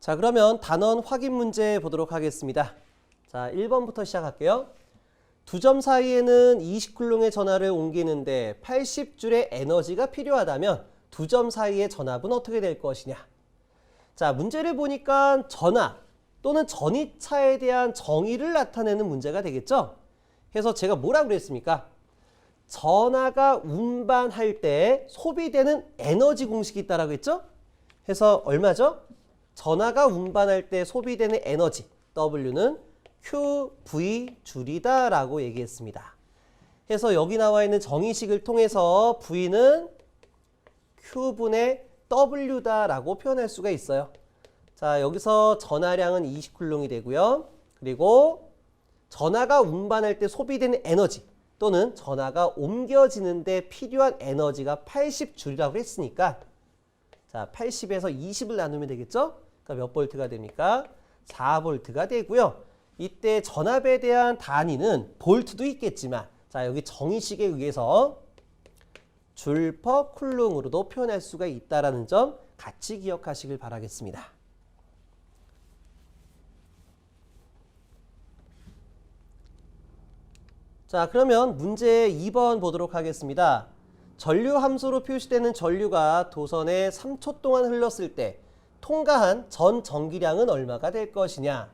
자, 그러면 단원 확인 문제 보도록 하겠습니다. 자, 1번부터 시작할게요. 두 점 사이에는 20쿨롱의 전하를 옮기는데 80줄의 에너지가 필요하다면 두 점 사이의 전압은 어떻게 될 것이냐? 자, 문제를 보니까 전하 또는 전이차에 대한 정의를 나타내는 문제가 되겠죠? 그래서 제가 뭐라고 그랬습니까? 전하가 운반할 때 소비되는 에너지 공식이 있다라고 했죠? 해서 얼마죠? 전하가 운반할 때 소비되는 에너지 W는 QV 줄이다 라고 얘기했습니다. 해서 여기 나와 있는 정의식을 통해서 V는 Q분의 W다 라고 표현할 수가 있어요. 자, 여기서 전하량은 20쿨롱이 되고요. 그리고 전하가 운반할 때 소비되는 에너지 또는 전하가 옮겨지는데 필요한 에너지가 80줄이라고 했으니까 자, 80에서 20을 나누면 되겠죠? 그러니까 몇 볼트가 됩니까? 4볼트가 되고요. 이때 전압에 대한 단위는 볼트도 있겠지만 자, 여기 정의식에 의해서 줄퍼 쿨롱으로도 표현할 수가 있다라는 점 같이 기억하시길 바라겠습니다. 자, 그러면 문제 2번 보도록 하겠습니다. 전류 함수로 표시되는 전류가 도선에 3초 동안 흘렀을 때 통과한 전 전기량은 얼마가 될 것이냐?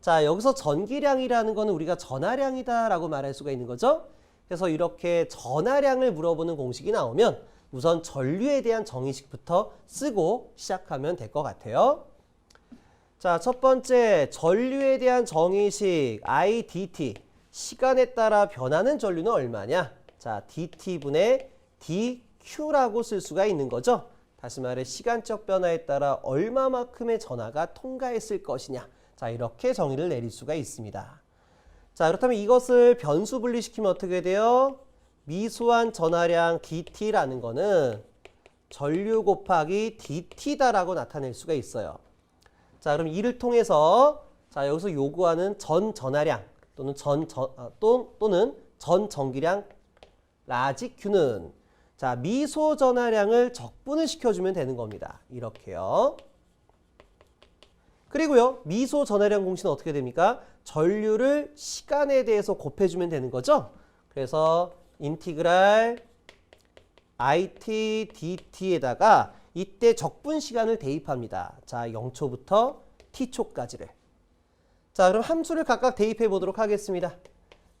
자, 여기서 전기량이라는 거는 우리가 전하량이다라고 말할 수가 있는 거죠. 그래서 이렇게 전하량을 물어보는 공식이 나오면 우선 전류에 대한 정의식부터 쓰고 시작하면 될 것 같아요. 자, 첫 번째 전류에 대한 정의식 IDT 시간에 따라 변하는 전류는 얼마냐? 자, dt분의 dq라고 쓸 수가 있는 거죠. 다시 말해 시간적 변화에 따라 얼마만큼의 전하가 통과했을 것이냐. 자, 이렇게 정의를 내릴 수가 있습니다. 자, 그렇다면 이것을 변수 분리시키면 어떻게 돼요? 미소한 전하량 dt라는 거는 전류 곱하기 dt다라고 나타낼 수가 있어요. 자, 그럼 이를 통해서 자, 여기서 요구하는 전 전하량 또는 전, 전 아, 또, 또는 전 전기량 라지 Q는 자, 미소 전하량을 적분을 시켜주면 되는 겁니다. 이렇게요. 그리고요, 미소 전하량 공식은 어떻게 됩니까? 전류를 시간에 대해서 곱해주면 되는 거죠. 그래서 인티그랄 IT DT에다가 이때 적분 시간을 대입합니다. 자, 0초부터 T초까지를. 자, 그럼 함수를 각각 대입해 보도록 하겠습니다.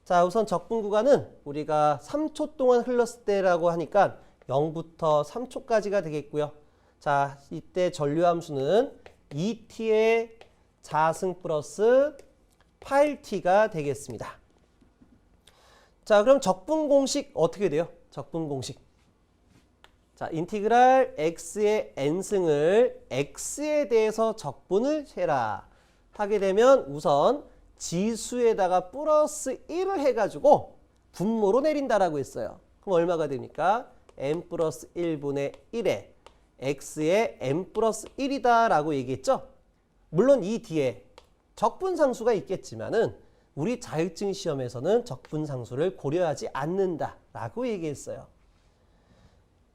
자, 우선 적분 구간은 우리가 3초 동안 흘렀을 때라고 하니까 0부터 3초까지가 되겠고요. 자, 이때 전류 함수는 2t의 자승 플러스 8t가 되겠습니다. 자, 그럼 적분 공식 어떻게 돼요? 적분 공식. 자, 인티그랄 x의 n승을 x에 대해서 적분을 해라. 하게 되면 우선 지수에다가 플러스 1을 해가지고 분모로 내린다라고 했어요. 그럼 얼마가 됩니까? n 플러스 1분의 1에 x의 n 플러스 1이다 라고 얘기했죠. 물론 이 뒤에 적분상수가 있겠지만은 우리 자격증 시험에서는 적분상수를 고려하지 않는다 라고 얘기했어요.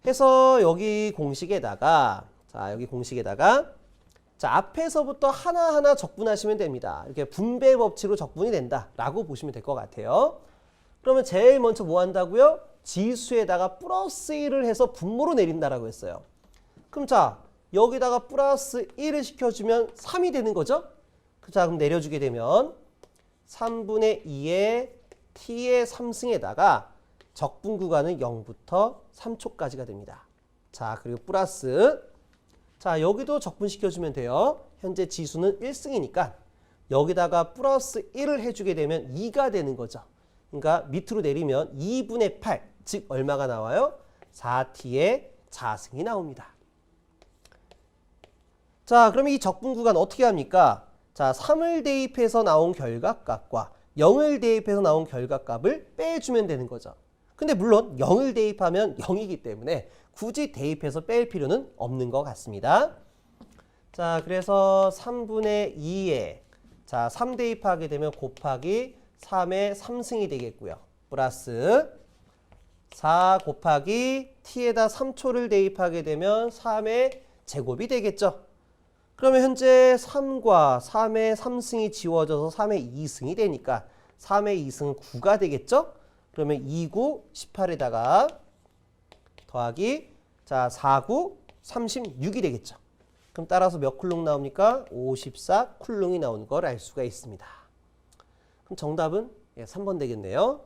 해서 여기 공식에다가 자 여기 공식에다가 자 앞에서부터 하나하나 적분하시면 됩니다. 이렇게 분배 법칙으로 적분이 된다라고 보시면 될 것 같아요. 그러면 제일 먼저 뭐 한다고요? 지수에다가 플러스 1을 해서 분모로 내린다라고 했어요. 그럼 자 여기다가 플러스 1을 시켜주면 3이 되는 거죠? 자 그럼 내려주게 되면 3분의 2의 t의 3승에다가 적분 구간은 0부터 3초까지가 됩니다. 자, 그리고 플러스 자, 여기도 적분시켜주면 돼요. 현재 지수는 1승이니까 여기다가 플러스 1을 해주게 되면 2가 되는 거죠. 그러니까 밑으로 내리면 2분의 8, 즉 얼마가 나와요? 4t의 자승이 나옵니다. 자, 그러면 이 적분 구간 어떻게 합니까? 자, 3을 대입해서 나온 결과값과 0을 대입해서 나온 결과값을 빼주면 되는 거죠. 근데 물론 0을 대입하면 0이기 때문에 굳이 대입해서 뺄 필요는 없는 것 같습니다. 자, 그래서 3분의 2에 자, 3 대입하게 되면 곱하기 3의 3승이 되겠고요. 플러스 4 곱하기 t에다 3초를 대입하게 되면 3의 제곱이 되겠죠. 그러면 현재 3과 3의 3승이 지워져서 3의 2승이 되니까 3의 2승은 9가 되겠죠? 그러면 2, 9, 18에다가 더하기 자 4, 9, 36이 되겠죠. 그럼 따라서 몇 쿨롱 나옵니까? 54 쿨롱이 나오는 걸알 수가 있습니다. 그럼 정답은 예, 3번 되겠네요.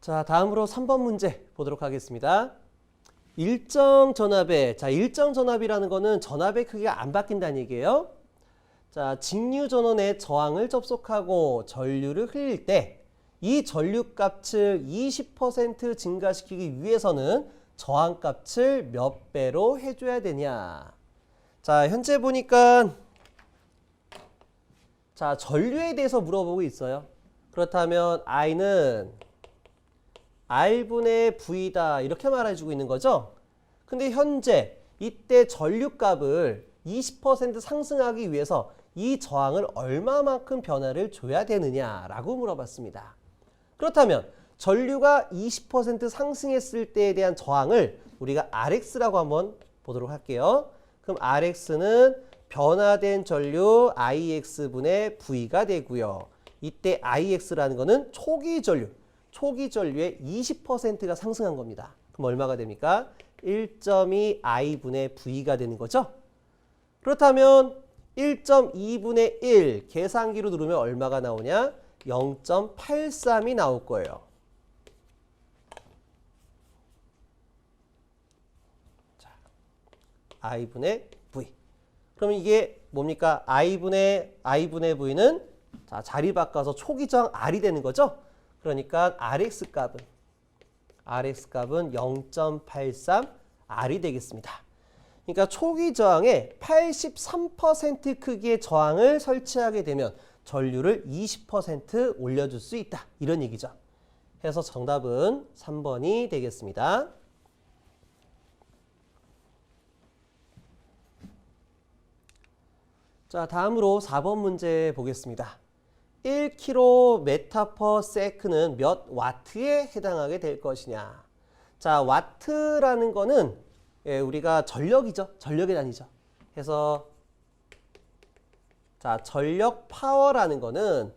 자, 다음으로 3번 문제 보도록 하겠습니다. 일정 전압에 자, 일정 전압이라는 거는 전압의 크기가 안 바뀐다는 얘기예요. 자, 직류 전원의 저항을 접속하고 전류를 흘릴 때 이 전류 값을 20% 증가시키기 위해서는 저항 값을 몇 배로 해줘야 되냐. 자, 현재 보니까 자, 전류에 대해서 물어보고 있어요. 그렇다면 I는 R분의 V다 이렇게 말해주고 있는 거죠. 근데 현재 이때 전류값을 20% 상승하기 위해서 이 저항을 얼마만큼 변화를 줘야 되느냐라고 물어봤습니다. 그렇다면 전류가 20% 상승했을 때에 대한 저항을 우리가 RX라고 한번 보도록 할게요. 그럼 RX는 변화된 전류 IX분의 V가 되고요. 이때 IX라는 거는 초기 전류, 초기 전류의 20%가 상승한 겁니다. 그럼 얼마가 됩니까? 1.2 I분의 V가 되는 거죠. 그렇다면 1.2분의 1 계산기로 누르면 얼마가 나오냐? 0.83이 나올 거예요. 자, I분의 V. 그러면 이게 뭡니까? I분의 I분의 V는 자, 자리 바꿔서 초기 저항 R이 되는 거죠? 그러니까 RX 값은 RX 값은 0.83 R이 되겠습니다. 그러니까 초기 저항에 83% 크기의 저항을 설치하게 되면 전류를 20% 올려줄 수 있다. 이런 얘기죠. 해서 정답은 3번이 되겠습니다. 자, 다음으로 4번 문제 보겠습니다. 1km/s는 몇 와트에 해당하게 될 것이냐. 자, 와트라는 거는 예, 우리가 전력이죠. 전력의 단위죠. 그래서 자, 전력 파워라는 거는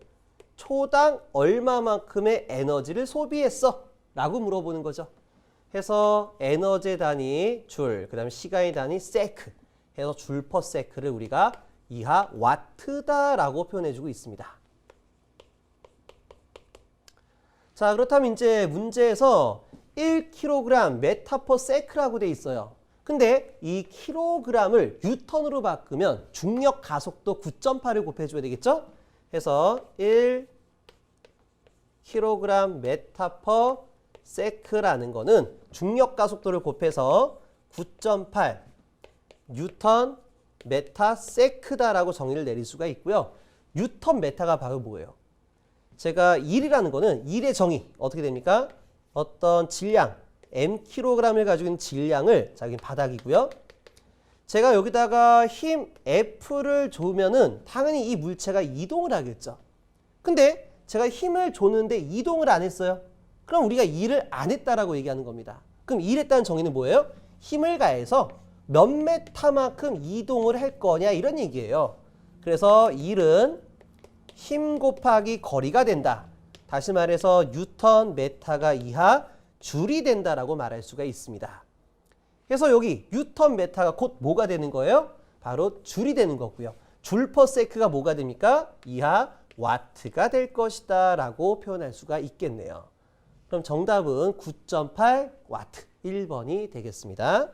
초당 얼마만큼의 에너지를 소비했어? 라고 물어보는 거죠. 해서 에너지 단위 줄, 그 다음에 시간의 단위 세크 해서 줄 퍼 세크를 우리가 이하 와트다라고 표현해주고 있습니다. 자, 그렇다면 이제 문제에서 1kg 메타 퍼 세크라고 돼 있어요. 근데 이 킬로그램을 뉴턴으로 바꾸면 중력 가속도 9.8을 곱해줘야 되겠죠? 해서 1 킬로그램 메타 퍼 세크라는 거는 중력 가속도를 곱해서 9.8 뉴턴 메타 세크다라고 정의를 내릴 수가 있고요. 뉴턴 메타가 바로 뭐예요? 제가 1이라는 거는 1의 정의 어떻게 됩니까? 어떤 질량 mkg을 가지고 있는 질량을 자, 여기 바닥이고요. 제가 여기다가 힘 F를 주면은 당연히 이 물체가 이동을 하겠죠. 근데 제가 힘을 줬는데 이동을 안 했어요. 그럼 우리가 일을 안 했다라고 얘기하는 겁니다. 그럼 일했다는 정의는 뭐예요? 힘을 가해서 몇 메타만큼 이동을 할 거냐 이런 얘기예요. 그래서 일은 힘 곱하기 거리가 된다. 다시 말해서 뉴턴 메타가 이하 줄이 된다라고 말할 수가 있습니다. 그래서 여기 뉴턴 메타가 곧 뭐가 되는 거예요? 바로 줄이 되는 거고요. 줄 퍼 세크가 뭐가 됩니까? 이하 와트가 될 것이다 라고 표현할 수가 있겠네요. 그럼 정답은 9.8 와트 1번이 되겠습니다.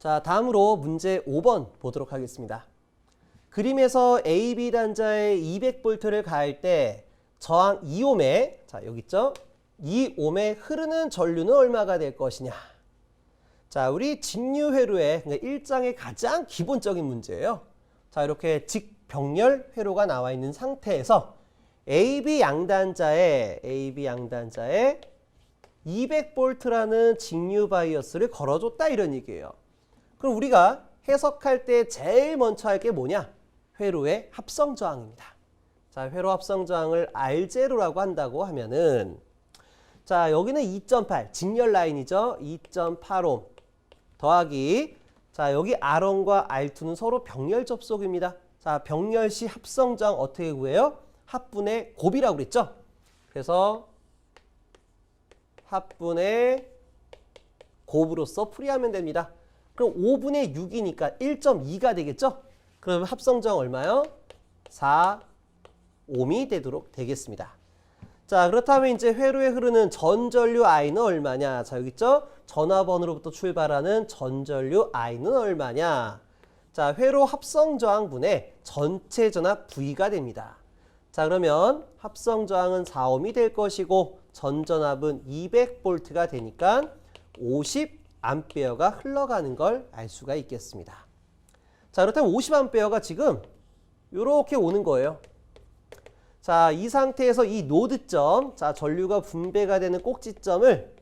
자, 다음으로 문제 5번 보도록 하겠습니다. 그림에서 AB 단자에 200볼트를 가할 때 저항 2옴에 자, 여기 있죠? 2옴에 흐르는 전류는 얼마가 될 것이냐? 자, 우리 직류 회로의 그러니까 1장의 가장 기본적인 문제예요. 자, 이렇게 직병렬 회로가 나와 있는 상태에서 AB 양단자에 AB 양단자에 200볼트라는 직류 바이어스를 걸어줬다 이런 얘기예요. 그럼 우리가 해석할 때 제일 먼저 할 게 뭐냐? 회로의 합성 저항입니다. 자, 회로 합성 저항을 R0라고 한다고 하면은 자, 여기는 2.8 직렬 라인이죠. 2.8옴 더하기 자, 여기 R1과 R2는 서로 병렬 접속입니다. 자, 병렬 시 합성 저항 어떻게 구해요? 합분의 곱이라고 그랬죠? 그래서 합분의 곱으로써 풀이하면 됩니다. 그럼 5분의 6이니까 1.2가 되겠죠? 그럼 합성정 얼마요? 4 옴이 되도록 되겠습니다. 자, 그렇다면 이제 회로에 흐르는 전전류 I는 얼마냐? 자, 여기 있죠? 전화번호로부터 출발하는 전전류 I는 얼마냐? 자, 회로 합성 저항분의 전체 전압 V가 됩니다. 자, 그러면 합성 저항은 4옴이 될 것이고 전전압은 200볼트가 되니까 50 암페어가 흘러가는 걸 알 수가 있겠습니다. 자, 그렇다면 50암페어가 지금 이렇게 오는 거예요. 자, 이 상태에서 이 노드점, 자, 전류가 분배가 되는 꼭지점을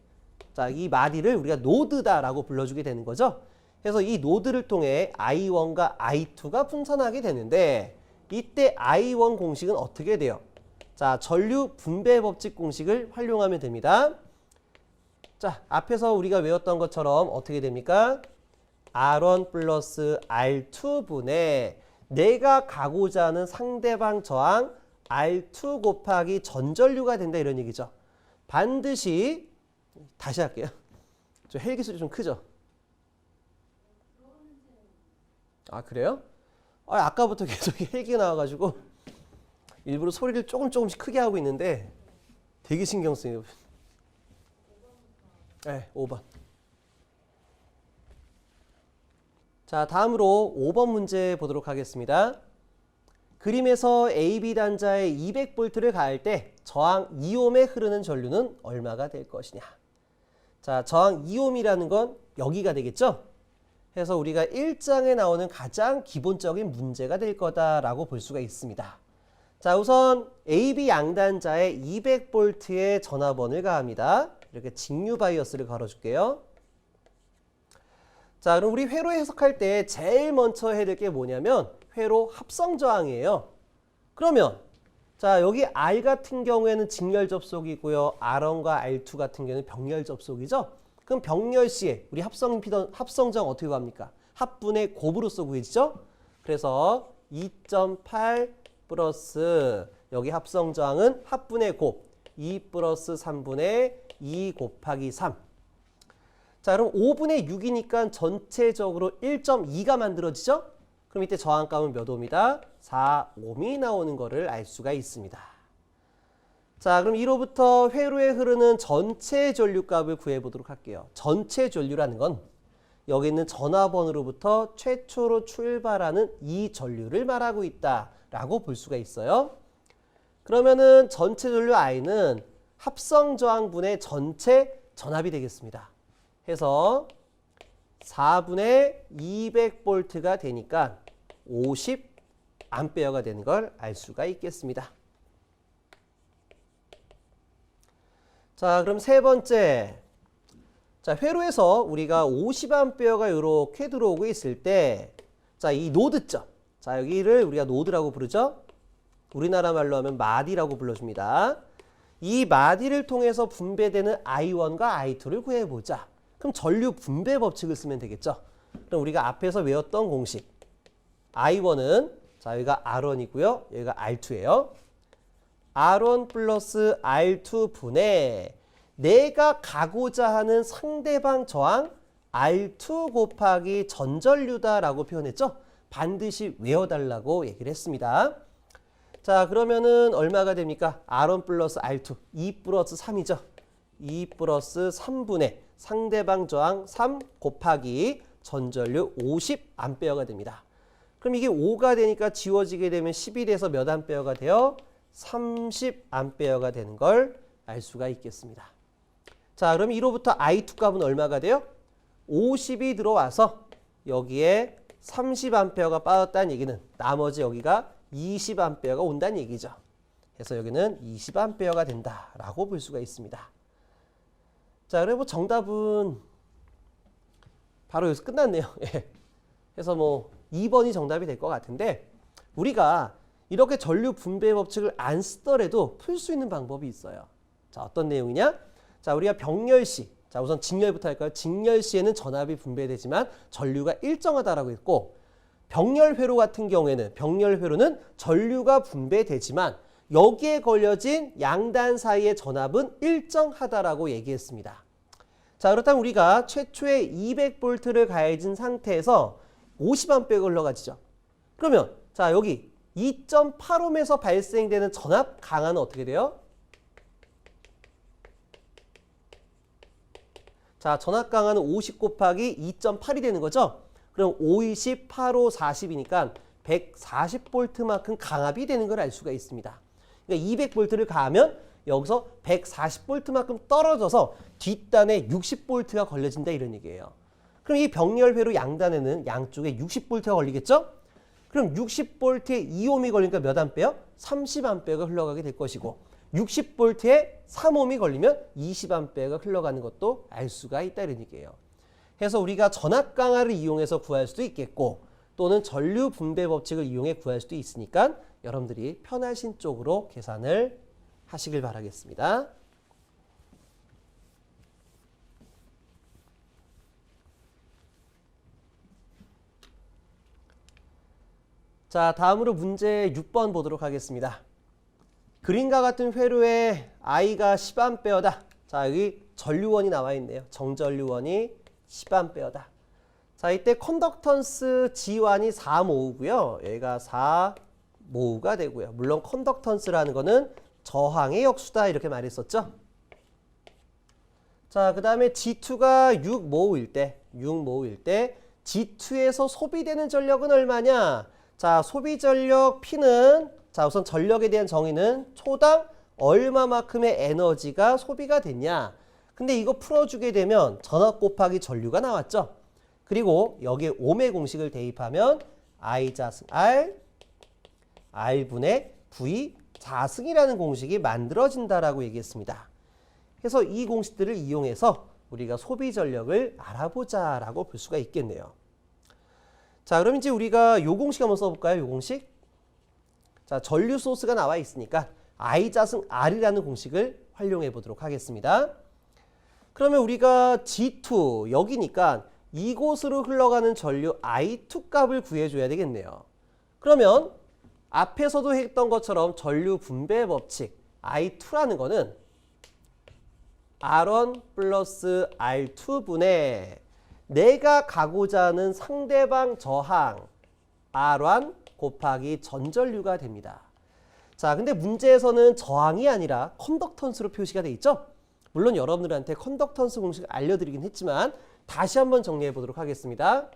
자, 이 마디를 우리가 노드다라고 불러주게 되는 거죠. 그래서 이 노드를 통해 I1과 I2가 분산하게 되는데 이때 I1 공식은 어떻게 돼요? 자, 전류 분배 법칙 공식을 활용하면 됩니다. 자, 앞에서 우리가 외웠던 것처럼 어떻게 됩니까? R1 플러스 R2분의 내가 가고자 하는 상대방 저항 R2 곱하기 전전류가 된다 이런 얘기죠. 반드시 다시 할게요. 저 헬기 소리 좀 크죠? 아 그래요? 아, 아까부터 계속 헬기가 나와가지고 일부러 소리를 조금 조금씩 크게 하고 있는데 되게 신경 쓰여요. 네, 5번. 자, 다음으로 5번 문제 보도록 하겠습니다. 그림에서 AB 단자에 200볼트를 가할 때 저항 2옴에 흐르는 전류는 얼마가 될 것이냐. 자, 저항 2옴이라는 건 여기가 되겠죠? 해서 우리가 1장에 나오는 가장 기본적인 문제가 될 거다라고 볼 수가 있습니다. 자, 우선 AB 양단자에 200볼트의 전압원을 가합니다. 이렇게 직류 바이어스를 걸어줄게요. 자, 그럼 우리 회로 해석할 때 제일 먼저 해야 될 게 뭐냐면 회로 합성 저항이에요. 그러면 자, 여기 R 같은 경우에는 직렬 접속이고요. R1과 R2 같은 경우는 병렬 접속이죠. 그럼 병렬 시에 우리 합성 피던 합성 저항 어떻게 구합니까? 합분의 곱으로써 구해지죠. 그래서 2.8 플러스 여기 합성 저항은 합분의 곱 2 플러스 3분의 2 곱하기 3. 자, 그럼 5분의 6이니까 전체적으로 1.2가 만들어지죠? 그럼 이때 저항값은 몇 옴이다? 4옴이 나오는 거를 알 수가 있습니다. 자, 그럼 1호부터 회로에 흐르는 전체 전류값을 구해보도록 할게요. 전체 전류라는 건 여기 있는 전화번호로부터 최초로 출발하는 이 전류를 말하고 있다라고 볼 수가 있어요. 그러면은 전체 전류 I는 합성 저항분의 전체 전압이 되겠습니다. 해서 4분의 200볼트가 되니까 50 암페어가 되는 걸 알 수가 있겠습니다. 자, 그럼 세 번째. 자, 회로에서 우리가 50암페어가 이렇게 들어오고 있을 때 자, 이 노드점. 자, 여기를 우리가 노드라고 부르죠? 우리나라 말로 하면 마디라고 불러줍니다. 이 마디를 통해서 분배되는 I1과 I2를 구해보자. 그럼 전류 분배 법칙을 쓰면 되겠죠. 그럼 우리가 앞에서 외웠던 공식. I1은 자 여기가 R1이고요. 여기가 R2예요. R1 플러스 R2 분의 내가 가고자 하는 상대방 저항 R2 곱하기 전전류다라고 표현했죠. 반드시 외워달라고 얘기를 했습니다. 자 그러면은 얼마가 됩니까? R1 플러스 R2 2 플러스 3이죠. 2 플러스 3분의 상대방 저항 3 곱하기 전전류 50암페어가 됩니다. 그럼 이게 5가 되니까 지워지게 되면 10이 돼서 몇 암페어가 돼요? 30암페어가 되는 걸 알 수가 있겠습니다. 자, 그럼 1호부터 I2 값은 얼마가 돼요? 50이 들어와서 여기에 30암페어가 빠졌다는 얘기는 나머지 여기가 20암페어가 온다는 얘기죠. 그래서 여기는 20암페어가 된다라고 볼 수가 있습니다. 자, 그리고 정답은 바로 여기서 끝났네요. 예. 그래서 뭐 2번이 정답이 될 것 같은데 우리가 이렇게 전류 분배 법칙을 안 쓰더라도 풀 수 있는 방법이 있어요. 자, 어떤 내용이냐? 자, 우리가 병렬시. 자, 우선 직렬부터 할까요? 직렬시에는 전압이 분배되지만 전류가 일정하다라고 했고 병렬회로 같은 경우에는 병렬회로는 전류가 분배되지만 여기에 걸려진 양단 사이의 전압은 일정하다라고 얘기했습니다. 자, 그렇다면 우리가 최초의 200볼트를 가해진 상태에서 50A가 흘러가지죠. 그러면 자, 여기 2.8옴에서 발생되는 전압 강한은 어떻게 돼요? 자, 전압 강한은 50 곱하기 2.8이 되는 거죠. 그럼 5, 20, 8, 5, 40이니까 140볼트만큼 강압이 되는 걸 알 수가 있습니다. 그러니까 200볼트를 가하면 여기서 140볼트만큼 떨어져서 뒷단에 60볼트가 걸려진다 이런 얘기예요. 그럼 이 병렬회로 양단에는 양쪽에 60볼트가 걸리겠죠? 그럼 60볼트에 2옴이 걸리니까 몇 암페어? 30암페어가 흘러가게 될 것이고 60볼트에 3옴이 걸리면 20암페어가 흘러가는 것도 알 수가 있다 이런 얘기예요. 그래서 우리가 전압 강화를 이용해서 구할 수도 있겠고 또는 전류 분배 법칙을 이용해 구할 수도 있으니까 여러분들이 편하신 쪽으로 계산을 하시길 바라겠습니다. 자, 다음으로 문제 6번 보도록 하겠습니다. 그림과 같은 회로에 I가 10A다. 자, 여기 전류원이 나와 있네요. 정전류원이 10A다. 자, 이때 컨덕턴스 G1이 4 모우고요. 얘가 4 모우가 되고요. 물론 컨덕턴스라는 거는 저항의 역수다 이렇게 말했었죠. 자, 그 다음에 G2가 6 모우일 때, 6 모우일 때 G2에서 소비되는 전력은 얼마냐? 자, 소비 전력 P는 자, 우선 전력에 대한 정의는 초당 얼마만큼의 에너지가 소비가 됐냐? 근데 이거 풀어주게 되면 전압 곱하기 전류가 나왔죠. 그리고 여기에 옴의 공식을 대입하면 I 자승 R, R분의 V 자승이라는 공식이 만들어진다라고 얘기했습니다. 그래서 이 공식들을 이용해서 우리가 소비 전력을 알아보자라고 볼 수가 있겠네요. 자, 그럼 이제 우리가 요 공식 한번 써볼까요? 요 공식. 자, 전류 소스가 나와 있으니까 I 자승 R이라는 공식을 활용해 보도록 하겠습니다. 그러면 우리가 G2 여기니까 이곳으로 흘러가는 전류 I2 값을 구해줘야 되겠네요. 그러면 앞에서도 했던 것처럼 전류 분배 법칙 I2라는 거는 R1 플러스 R2분의 내가 가고자 하는 상대방 저항 R1 곱하기 전전류가 됩니다. 자, 근데 문제에서는 저항이 아니라 컨덕턴스로 표시가 돼 있죠? 물론 여러분들한테 컨덕턴스 공식 알려드리긴 했지만 다시 한번 정리해 보도록 하겠습니다.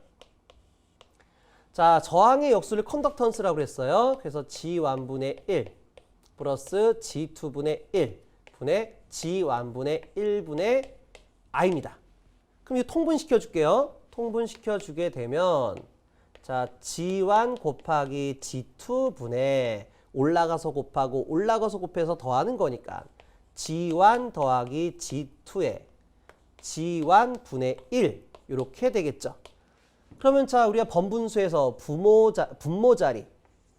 자, 저항의 역수를 컨덕턴스라고 했어요. 그래서 G1분의 1 플러스 G2분의 1 분의 G1분의 1분의 I입니다. 그럼 이거 통분시켜 줄게요. 통분시켜 주게 되면 자, G1 곱하기 G2분의 올라가서 곱하고 올라가서 곱해서 더하는 거니까 G1 더하기 G2에 G1 분의 1 이렇게 되겠죠. 그러면 자 우리가 번분수에서 부모 자 분모 자리,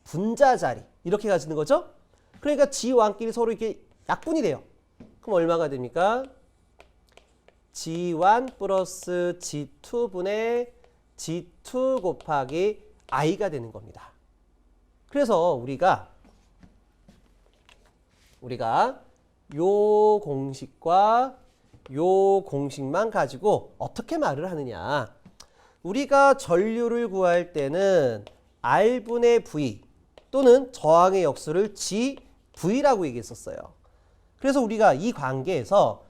분자 자리 이렇게 가지는 거죠. 그러니까 G1끼리 서로 이렇게 약분이 돼요. 그럼 얼마가 됩니까? G1 플러스 G2분의 G2 곱하기 I가 되는 겁니다. 그래서 우리가 우리가 요 공식과 요 공식만 가지고 어떻게 말을 하느냐. 우리가 전류를 구할 때는 R분의 V 또는 저항의 역수를 GV라고 얘기했었어요. 그래서 우리가 이 관계에서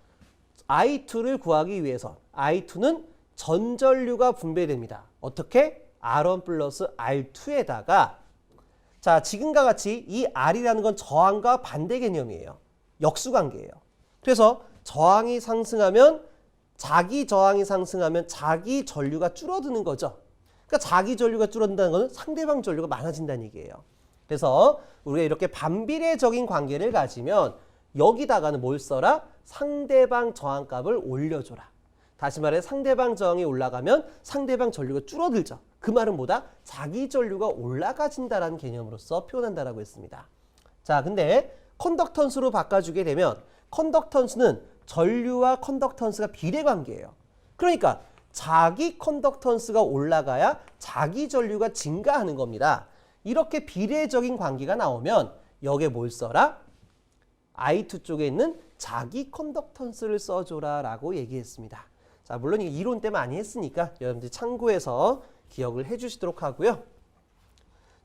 I2를 구하기 위해서 I2는 전전류가 분배됩니다. 어떻게? R1 플러스 R2에다가 자 지금과 같이 이 R이라는 건 저항과 반대 개념이에요. 역수 관계예요. 그래서 저항이 상승하면 자기 저항이 상승하면 자기 전류가 줄어드는 거죠. 그러니까 자기 전류가 줄어든다는 것은 상대방 전류가 많아진다는 얘기예요. 그래서 우리가 이렇게 반비례적인 관계를 가지면 여기다가는 뭘 써라? 상대방 저항값을 올려줘라. 다시 말해 상대방 저항이 올라가면 상대방 전류가 줄어들죠. 그 말은 뭐다? 자기 전류가 올라가진다라는 개념으로서 표현한다라고 했습니다. 자, 근데 컨덕턴스로 바꿔주게 되면 컨덕턴스는 전류와 컨덕턴스가 비례 관계예요. 그러니까 자기 컨덕턴스가 올라가야 자기 전류가 증가하는 겁니다. 이렇게 비례적인 관계가 나오면 여기에 뭘 써라? I2 쪽에 있는 자기 컨덕턴스를 써줘라 라고 얘기했습니다. 자, 물론 이 이론 때 많이 했으니까 여러분들 참고해서 기억을 해주시도록 하고요.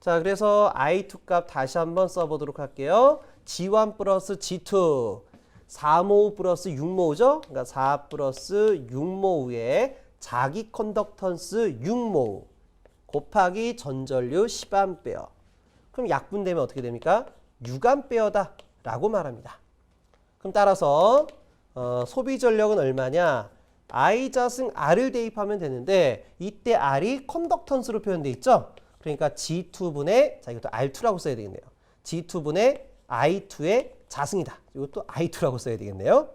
자, 그래서 I2 값 다시 한번 써보도록 할게요. G1 플러스 G2, 4모 플러스 6모죠? 그러니까 4 플러스 6모의 자기 컨덕턴스 6모 곱하기 전전류 10A. 그럼 약분되면 어떻게 됩니까? 6A다 라고 말합니다. 그럼 따라서 어, 소비 전력은 얼마냐? I 자승 R을 대입하면 되는데 이때 R이 컨덕턴스로 표현돼 있죠? 그러니까 G2분의 자 이것도 R2라고 써야 되겠네요. G2분의 I2의 자승이다. 이것도 I2라고 써야 되겠네요.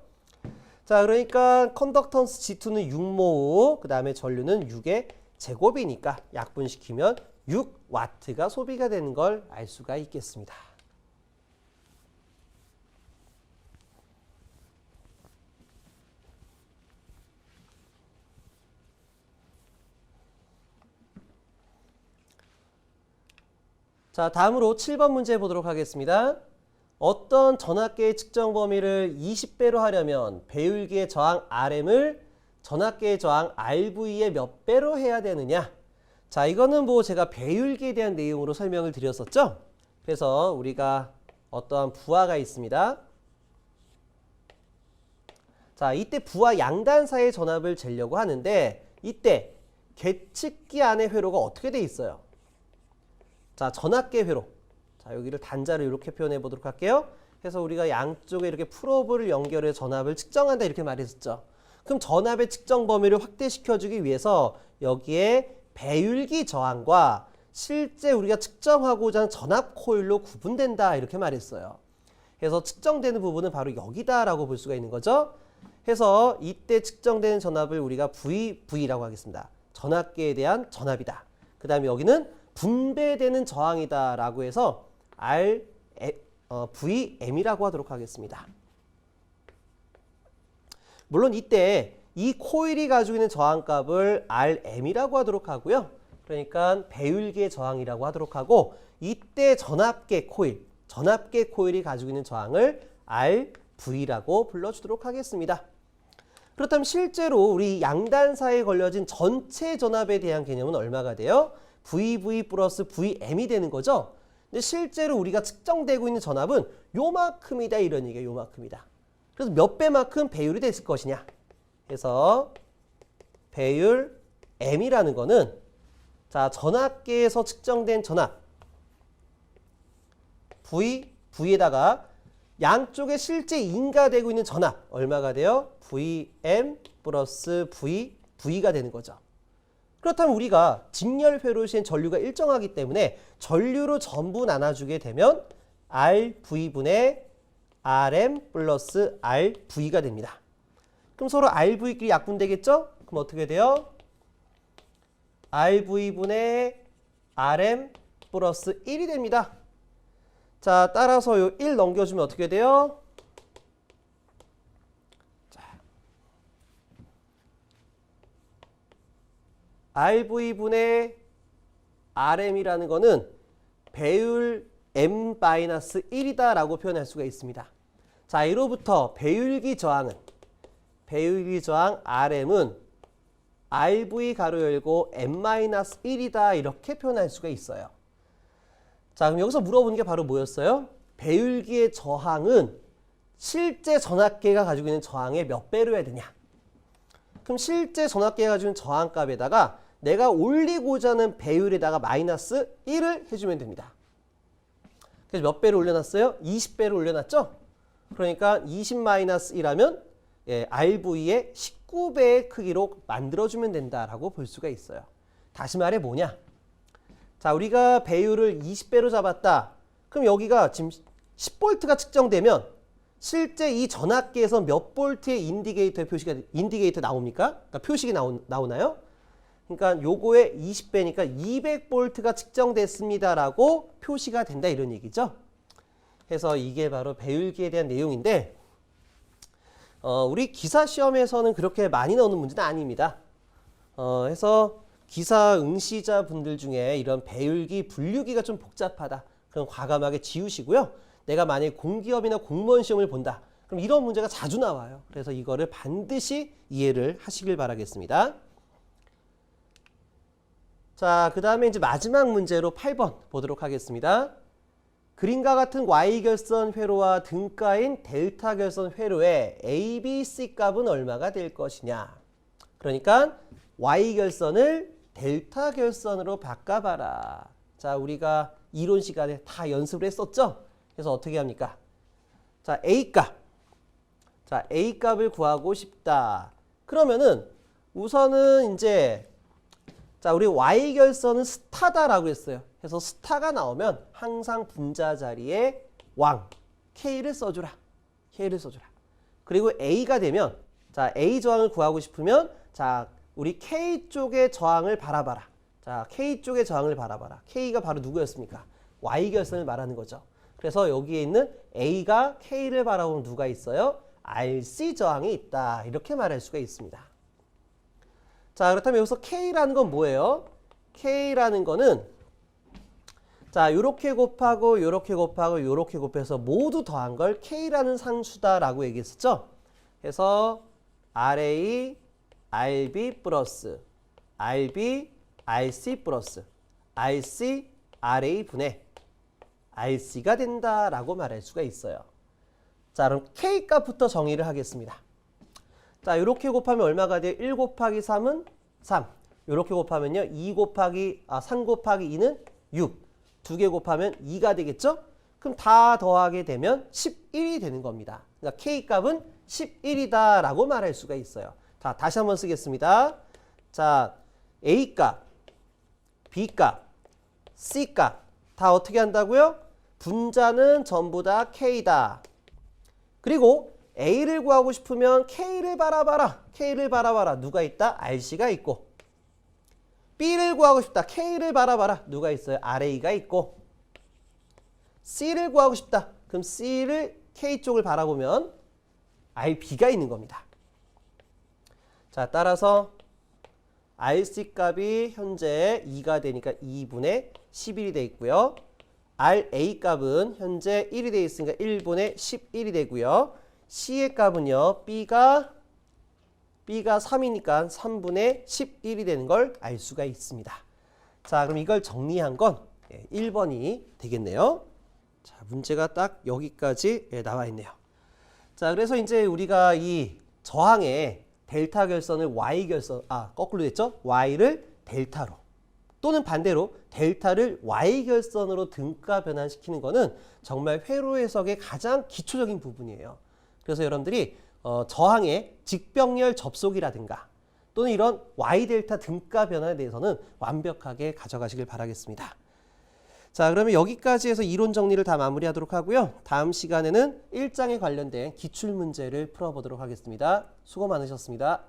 자 그러니까 컨덕턴스 G2는 6모 그 다음에 전류는 6의 제곱이니까 약분시키면 6와트가 소비가 되는 걸 알 수가 있겠습니다. 자, 다음으로 7번 문제 보도록 하겠습니다. 어떤 전압계의 측정 범위를 20배로 하려면 배율기의 저항 RM을 전압계의 저항 RV의 몇 배로 해야 되느냐? 자, 이거는 뭐 제가 배율기에 대한 내용으로 설명을 드렸었죠? 그래서 우리가 어떠한 부하가 있습니다. 자, 이때 부하 양단 사이의 전압을 재려고 하는데 이때 계측기 안의 회로가 어떻게 돼 있어요? 자, 전압계 회로. 자, 여기를 단자를 이렇게 표현해 보도록 할게요. 그래서 우리가 양쪽에 이렇게 프로브를 연결해 전압을 측정한다 이렇게 말했었죠. 그럼 전압의 측정 범위를 확대시켜 주기 위해서 여기에 배율기 저항과 실제 우리가 측정하고자 하는 전압 코일로 구분된다 이렇게 말했어요. 그래서 측정되는 부분은 바로 여기다라고 볼 수가 있는 거죠. 해서 이때 측정되는 전압을 우리가 V, V라고 하겠습니다. 전압계에 대한 전압이다. 그 다음에 여기는 분배되는 저항이다라고 해서 R, 에, 어, VM이라고 하도록 하겠습니다. 물론 이때 이 코일이 가지고 있는 저항값을 RM이라고 하도록 하고요. 그러니까 배율계의 저항이라고 하도록 하고 이때 전압계 코일, 전압계 코일이 가지고 있는 저항을 RV라고 불러주도록 하겠습니다. 그렇다면 실제로 우리 양단 사이에 걸려진 전체 전압에 대한 개념은 얼마가 돼요? VV 플러스 VM이 되는 거죠. 근데 실제로 우리가 측정되고 있는 전압은 요만큼이다 이런 얘기예요. 요만큼이다. 그래서 몇 배만큼 배율이 됐을 것이냐. 그래서 배율 M이라는 거는 자 전압계에서 측정된 전압 V, V에다가 양쪽에 실제 인가되고 있는 전압 얼마가 돼요? VM 플러스 V, V가 되는 거죠. 그렇다면 우리가 직렬회로 시엔 전류가 일정하기 때문에 전류로 전부 나눠주게 되면 RV분의 RM 플러스 RV가 됩니다. 그럼 서로 RV끼리 약분되겠죠? 그럼 어떻게 돼요? RV분의 RM 플러스 1이 됩니다. 자, 따라서 요 1 넘겨주면 어떻게 돼요? RV분의 RM이라는 거는 배율 M-1이다라고 표현할 수가 있습니다. 자, 이로부터 배율기 저항은 배율기 저항 RM은 RV 가로 열고 M-1이다 이렇게 표현할 수가 있어요. 자, 그럼 여기서 물어보는 게 바로 뭐였어요? 배율기의 저항은 실제 전압계가 가지고 있는 저항의 몇 배로 해야 되냐? 그럼 실제 전압계가 가지고 있는 저항값에다가 내가 올리고자 하는 배율에다가 마이너스 1을 해주면 됩니다. 그래서 몇 배를 올려놨어요? 20배를 올려놨죠? 그러니까 20 마이너스 1하면 예, RV의 19배의 크기로 만들어주면 된다라고 볼 수가 있어요. 다시 말해 뭐냐? 자, 우리가 배율을 20배로 잡았다. 그럼 여기가 지금 10볼트가 측정되면 실제 이 전압계에서 몇 볼트의 인디게이터 표시가 인디게이터 나옵니까? 그러니까 표식이 나오, 나오나요? 그러니까 요거의 20배니까 200볼트가 측정됐습니다라고 표시가 된다 이런 얘기죠. 그래서 이게 바로 배율기에 대한 내용인데 어, 우리 기사 시험에서는 그렇게 많이 나오는 문제는 아닙니다. 어, 해서 기사 응시자 분들 중에 이런 배율기, 분류기가 좀 복잡하다. 그럼 과감하게 지우시고요. 내가 만약에 공기업이나 공무원 시험을 본다. 그럼 이런 문제가 자주 나와요. 그래서 이거를 반드시 이해를 하시길 바라겠습니다. 자, 그 다음에 이제 마지막 문제로 8번 보도록 하겠습니다. 그림과 같은 y-결선 회로와 등가인 델타 결선 회로의 a, b, c 값은 얼마가 될 것이냐. 그러니까 y-결선을 델타 결선으로 바꿔봐라. 자, 우리가 이론 시간에 다 연습을 했었죠? 그래서 어떻게 합니까? 자, a 값. 자, a 값을 구하고 싶다. 그러면은 우선은 이제 자, 우리 y 결선은 스타다라고 했어요. 그래서 스타가 나오면 항상 분자 자리에 왕 k를 써주라. k를 써주라. 그리고 a가 되면 자 a 저항을 구하고 싶으면 자 우리 k 쪽의 저항을 바라봐라. 자 k 쪽의 저항을 바라봐라. k가 바로 누구였습니까? y 결선을 말하는 거죠. 그래서 여기에 있는 a가 k를 바라보면 누가 있어요? rc 저항이 있다. 이렇게 말할 수가 있습니다. 자, 그렇다면 여기서 K라는 건 뭐예요? K라는 거는 자, 요렇게 곱하고 요렇게 곱하고 요렇게 곱해서 모두 더한 걸 K라는 상수다라고 얘기했었죠? 그래서 RA, RB 플러스 RB, RC 플러스 RC, RA 분의 RC가 된다라고 말할 수가 있어요. 자, 그럼 K 값부터 정의를 하겠습니다. 자, 이렇게 곱하면 얼마가 돼요? 1 곱하기 3은 3. 이렇게 곱하면요. 2 곱하기 아, 3 곱하기 2는 6. 두 개 곱하면 2가 되겠죠? 그럼 다 더하게 되면 11이 되는 겁니다. 그러니까 K 값은 11이다라고 말할 수가 있어요. 자, 다시 한번 쓰겠습니다. 자, A 값, B 값, C 값 다 어떻게 한다고요? 분자는 전부 다 K다. 그리고 A를 구하고 싶으면 K를 바라봐라. K를 바라봐라. 누가 있다? RC가 있고. B를 구하고 싶다. K를 바라봐라. 누가 있어요? RA가 있고. C를 구하고 싶다. 그럼 C를 K 쪽을 바라보면 RB가 있는 겁니다. 자, 따라서 RC 값이 현재 2가 되니까 2분의 11이 돼 있고요. RA 값은 현재 1이 돼 있으니까 1분의 11이 되고요. C의 값은요. B가 B가 3이니까 3분의 11이 되는 걸 알 수가 있습니다. 자, 그럼 이걸 정리한 건 1번이 되겠네요. 자, 문제가 딱 여기까지 예, 나와 있네요. 자, 그래서 이제 우리가 이 저항의 델타 결선을 y 결선 아, 거꾸로 됐죠? y를 델타로 또는 반대로 델타를 y 결선으로 등가 변환시키는 거는 정말 회로 해석의 가장 기초적인 부분이에요. 그래서 여러분들이 어, 저항의 직병렬 접속이라든가 또는 이런 y 델타 등가 변화에 대해서는 완벽하게 가져가시길 바라겠습니다. 자, 그러면 여기까지 해서 이론 정리를 다 마무리하도록 하고요. 다음 시간에는 일장에 관련된 기출 문제를 풀어보도록 하겠습니다. 수고 많으셨습니다.